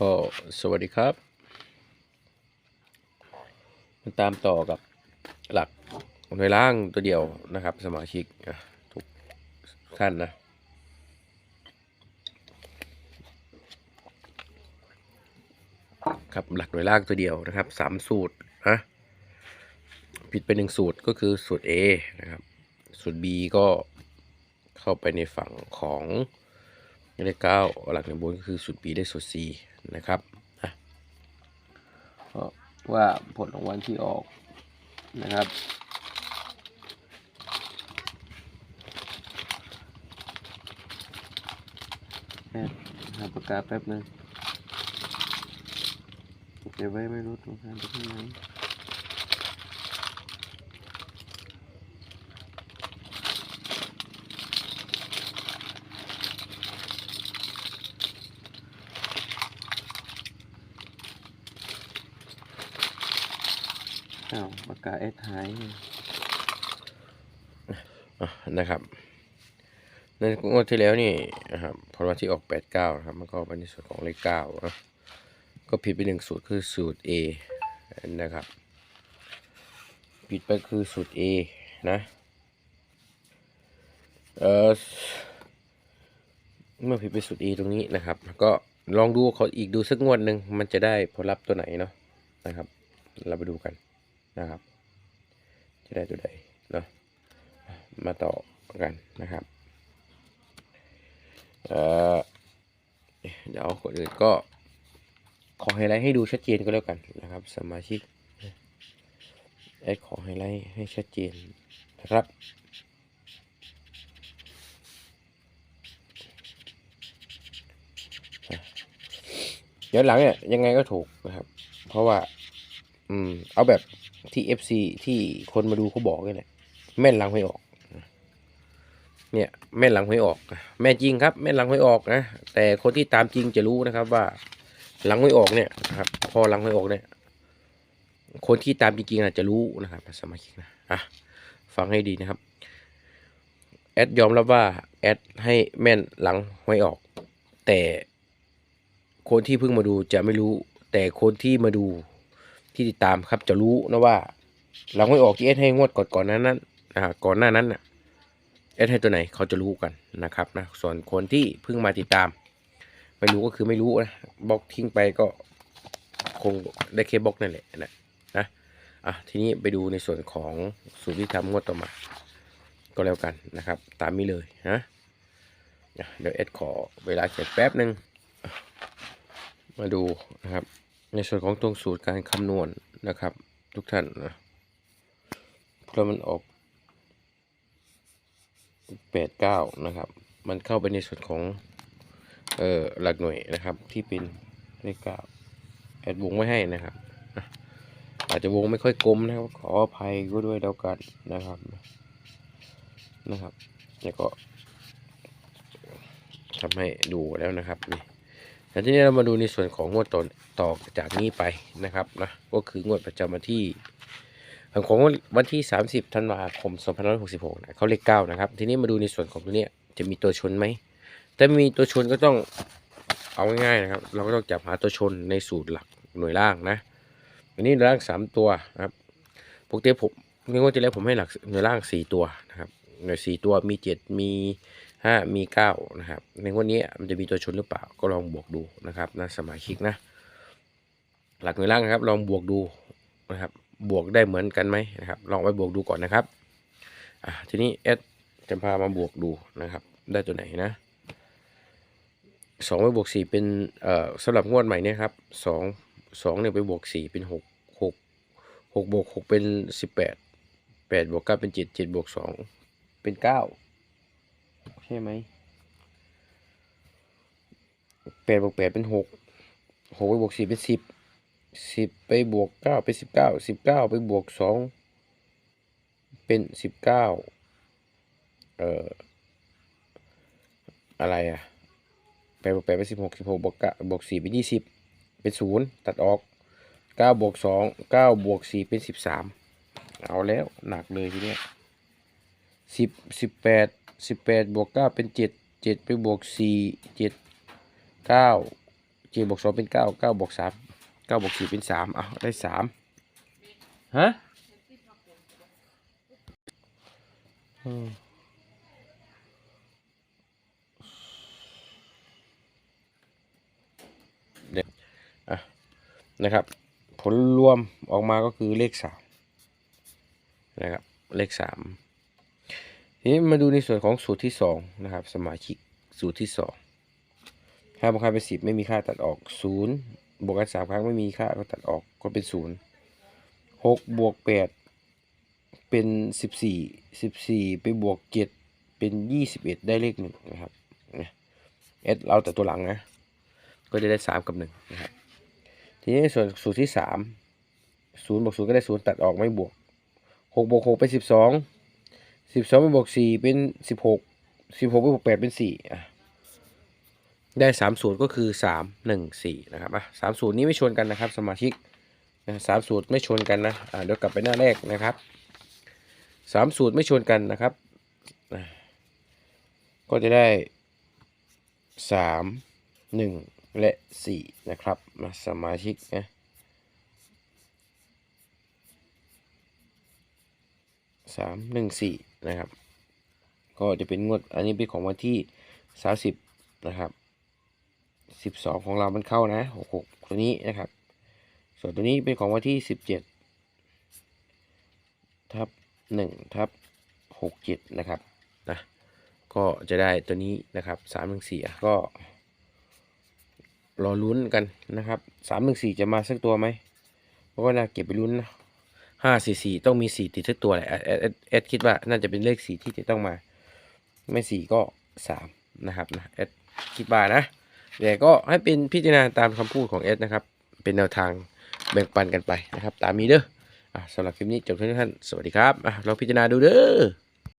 ก็สวัสดีครับมาตามต่อกับหลักหน่วยล่างตัวเดียวนะครับ สมาชิกทุกท่านนะ ครับหลักหน่วยล่างตัวเดียวนะครับสามสูตรนะผิดไปหนึ่งสูตรก็คือสูตร A นะครับ สูตร B ก็เข้าไปในฝั่งของ เลขเก้าหลักหนึ่งบนก็คือสูตร B ได้สูตร C นะครับเพราะว่าผลรางวัลที่ออกนะครับหาปากกาแป๊บนึงเก็บไว้ไม่รู้ตรงกลางตรงไหน อ้าวปากกาเอสหายนะครับในงวดที่แล้วนี่นะครับพอวันที่ออก89นะครับ มันก็เป็นในส่วนของเลข9นะก็ผิดไปหนึ่งสูตรคือสูตร A นะครับ ผิดไปคือสูตร A นะเออเมื่อผิดไปสูตร A ตรงนี้นะครับ ก็ลองดูเขาอีกดูสักงวดหนึ่งมันจะได้ผลลัพธ์ตัวไหนเนาะนะครับ เราไปดูกัน นะครับ จะได้ตัวใดเนาะมาต่อกันนะครับเออเดี๋ยวคนอื่นก็ขอไฮไลท์ให้ดูชัดเจนก็แล้วกันนะครับ สมาชิกไอ้ขอไฮไลท์ให้ชัดเจนนะครับเดี๋ยวหลังเนี่ยยังไงก็ถูกนะครับ เพราะว่า อืม เอาแบบ ที่ FC ที่คนมาดูเขาบอกนี่แหละแม่นหลังไม่ออก เนี่ยแม่นหลังหวยออก แม่จริงครับ แม่นหลังหวยออกนะแต่คนที่ตามจริงจะรู้นะครับว่า หลังหวยออกเนี่ยครับ พอหลังหวยออกเนี่ยคนที่ตามจริงๆอาจจะรู้นะครับสมาชิกนะอะฟังให้ดีนะครับแอดยอมรับว่าแอดให้แม่นหลังหวยออก แต่คนที่เพิ่งมาดูจะไม่รู้ แต่คนที่มาดู ที่ติดตามครับจะรู้นะว่าหลังหวยออกที่แอดให้งวดก่อนก่อนนั้นนั้นอ่าก่อนหน้านั้นเอสให้ตัวไหนเขาจะรู้กันนะครับนะส่วนคนที่เพิ่งมาติดตาม ไม่รู้ก็คือไม่รู้นะบล็อกทิ้งไปก็คงได้แค่บล็อกนั่นแหละนะนะอะทีนี้ไปดูในส่วนของสูตรที่ทำงวดต่อมา ก็แล้วกันนะครับ ตามนี้เลยนะเดี๋ยวเอสขอเวลาเขียนแป๊บหนึ่งมาดูนะครับ ในส่วนของตรงสูตรการคำนวณนะครับ ทุกท่านนะเพราะมันออกแปดเก้านะครับ มันเข้าไปในส่วนของเอ่อหลักหน่วยนะครับ ที่เป็นเลขเก้าแอดวงไม่ให้นะครับอะอาจจะวงไม่ค่อยกลมนะครับ ขออภัยก็ด้วยแล้วกันนะครับนะครับแล้วก็ทำให้ดูแล้วนะครับนี่ แต่ทีนี้เรามาดูในส่วนของงวดต่อต่อจากนี้ไปนะครับนะก็คืองวดประจำวันที่ของวันที่ 30ธันวาคม2566นะเขาเลข9นะครับ ทีนี้มาดูในส่วนของตัวเนี้ยจะมีตัวชนไหมถ้ามีตัวชนก็ต้องเอาง่ายๆนะครับ เราก็ต้องจับหาตัวชนในสูตรหลักหน่วยล่างนะอันนี้หน่วยล่าง 3 ตัวนะครับปกติผมงว่าจะแล้วผมให้หลักหน่วยล่าง 4 ตัวนะครับหน่วย4ตัวมี 7 มี 5มี9นะครับ ในวันนี้มันจะมีตัวชนหรือเปล่า ก็ลองบวกดูนะครับนะสมาชิกนะ หลักหน่วยล่างนะครับ ลองบวกดูนะครับ บวกได้เหมือนกันไหมนะครับ ลองไปบวกดูก่อนนะครับอะทีนี้เอสจะพามาบวกดูนะครับ ได้ตัวไหนนะสองไปบวกสี่เป็นเอ่อสำหรับงวดใหม่เนี่ยครับสองสองเนี่ยไปบวกสี่เป็นหกหกหกบวกหกเป็นสิบแปดแปดบวกเก้าเป็นเจ็ดเจ็ดบวกสองเป็นเก้า ใช่ไหมแปดบวกแปดเป็นหกหกไปบวกสี่เป็นสิบสิบไปบวกเก้าเป็นสิบเก้าสิบเก้าไปบวกสองเป็นสิบเก้าเอ่ออะไรอะแปดบวกแปดเป็นสิบหกสิบหกบวกเก้าบวกสี่เป็นยี่สิบเป็นศูนย์ตัดออกเก้าบวกสองเก้าบวกสี่เป็นสิบสามเอาแล้วหนักเลยทีเนี้ยสิบสิบแปด สิบแปดบวกเก้าเป็นเจ็ดเจ็ดไปบวกสี่เจ็ดเก้าเจ็ดบวกสองเป็นเก้าเก้าบวกสามเก้าบวกสี่เป็นสามเอาได้สามฮะอืมเดี๋ยวอะนะครับ ผลรวมออกมาก็คือเลขสามนะครับ เลขสามที นี้มาดูในส่วนของสูตรที่สองนะครับ สมาชิกสูตรที่สองห้าบวกห้าเป็นสิบไม่มีค่าตัดออกศูนย์บวกกันสามครั้งไม่มีค่าก็ตัดออกก็เป็นศูนย์หกบวกแปดเป็นสิบสี่สิบสี่ไปบวกเจ็ดเป็นยี่สิบเอ็ดได้เลขหนึ่งนะครับเนี่ยเอสเราแต่ตัวหลังนะ ก็จะได้สามกับหนึ่งนะครับทีนี้ส่วนสูตรที่สามศูนย์บวกศูนย์ก็ได้ศูนย์ตัดออกไม่บวกหกบวกหกเป็นสิบสอง สิบสองไปบวกสี่เป็นสิบหกสิบหกไปบวกแปดเป็นสี่อะได้สามสูตรก็คือสามหนึ่งสี่นะครับอะสามสูตรนี้ไม่ชนกันนะครับ สมาชิกนะสามสูตรไม่ชนกันนะอะเดี๋ยวกลับไปหน้าแรกนะครับสามสูตรไม่ชนกันนะครับ ก็จะได้สามหนึ่งและสี่นะครับมาสมาชิกนะสามหนึ่งสี่ นะครับ ก็จะเป็นงวดอันนี้เป็นของวันที่สาสิบนะครับสิบสองของเรามันเข้านะหกหกตัวนี้นะครับ ส่วนตัวนี้เป็นของวันที่สิบเจ็ดทับหนึ่งทับหกเจ็ดนะครับนะก็จะได้ตัวนี้นะครับสามหนึ่งสี่ก็รอลุ้นกันนะครับสามหนึ่งสี่จะมาสักตัวไหมเพราะว่าน่าเก็บไปลุ้นนะ ห้าสี่สี่ต้องมีสี่ติดทุกตัวแหละเอสเอสเอสคิดว่าน่าจะเป็นเลขสี่ที่จะต้องมา ไม่สี่ก็สามนะครับนะเอสคิดว่านะแต่ก็ให้เป็นพิจารณาตามคำพูดของเอสนะครับ เป็นแนวทางแบ่งปันกันไปนะครับ ตามนี้เด้ออสำหรับคลิปนี้จบที่ท่านสวัสดีครับอะเราพิจารณาดูเด้อ